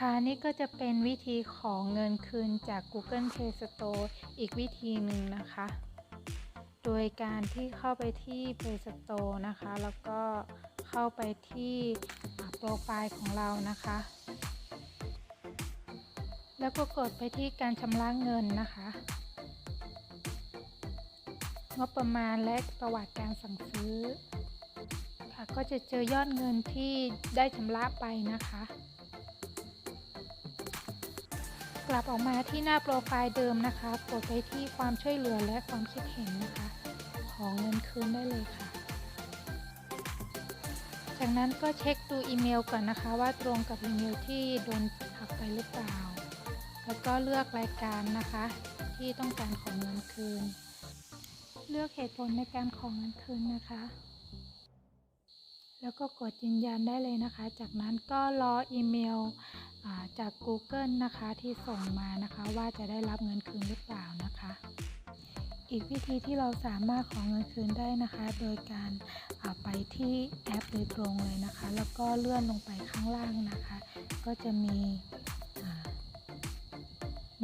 ค่ะนี่ก็จะเป็นวิธีของเงินคืนจาก Google Play Store อีกวิธีหนึ่งนะคะ โดยการที่เข้าไปที่ Play Store นะคะ แล้วก็เข้าไปที่โปรไฟล์ของเรานะคะ แล้วก็กดไปที่การชำระเงินนะคะ งบประมาณและประวัติการสั่งซื้อ ค่ะก็จะเจอยอดเงินที่ได้ชำระไปนะคะ ลับออกมาที่หน้าโปรไฟล์เดิมนะคะ กดไปที่ความช่วยเหลือและความคิดเห็นนะคะ ของเงินคืนได้เลยค่ะ จากนั้นก็เช็คดูอีเมลก่อนนะคะ ว่าตรงกับอีเมลที่โดนหักไปหรือเปล่า แล้วก็เลือกรายการนะคะ ที่ต้องการของเงินคืน เลือกเหตุผลในการของเงินคืนนะคะแล้วก็กดยืนยันได้เลยนะคะ จากนั้นก็รออีเมล จาก Google นะคะที่ส่งมานะคะว่าจะได้รับเงินคืนหรือเปล่านะคะ อีกวิธีที่เราสามารถของเงินคืนได้นะคะ โดยการาไปที่แอปโดยตรงเลยนะคะ แล้วก็เลื่อนลงไปข้างล่างนะคะ ก็จะมี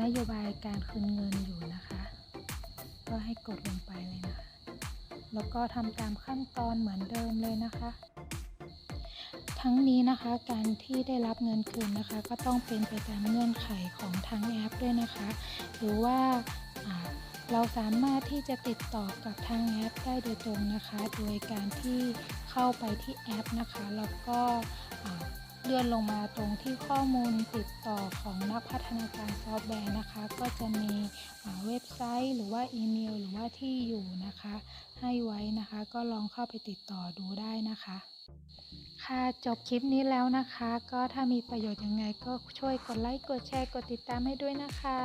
นโยบายการคืนเงินอยู่นะคะ ก็ให้กดลงไปเลยนะคะ แล้วก็ทำตามขั้นตอนเหมือนเดิมเลยนะคะ ทั้งนี้นะคะการที่ได้รับเงินคืนนะคะ ก็ต้องเป็นไปตามเงื่อนไขของทางแอปด้วยนะคะ หรือว่าเราสามารถที่จะติดต่อกับทางแอปได้โดยตรงนะคะ โดยการที่เข้าไปที่แอปนะคะ แล้วก็เลื่อนลงมาตรงที่ข้อมูลติดต่อของนักพัฒนาการซอฟต์แวร์นะคะ ก็จะมีเว็บไซต์หรือว่าอีเมลหรือว่าที่อยู่นะคะ ให้ไว้นะคะ ก็ลองเข้าไปติดต่อดูได้นะคะ ค่ะจบคลิปนี้แล้วนะคะ ก็ถ้ามีประโยชน์ยังไงก็ช่วยกดไลค์กดแชร์กดติดตามให้ด้วยนะคะ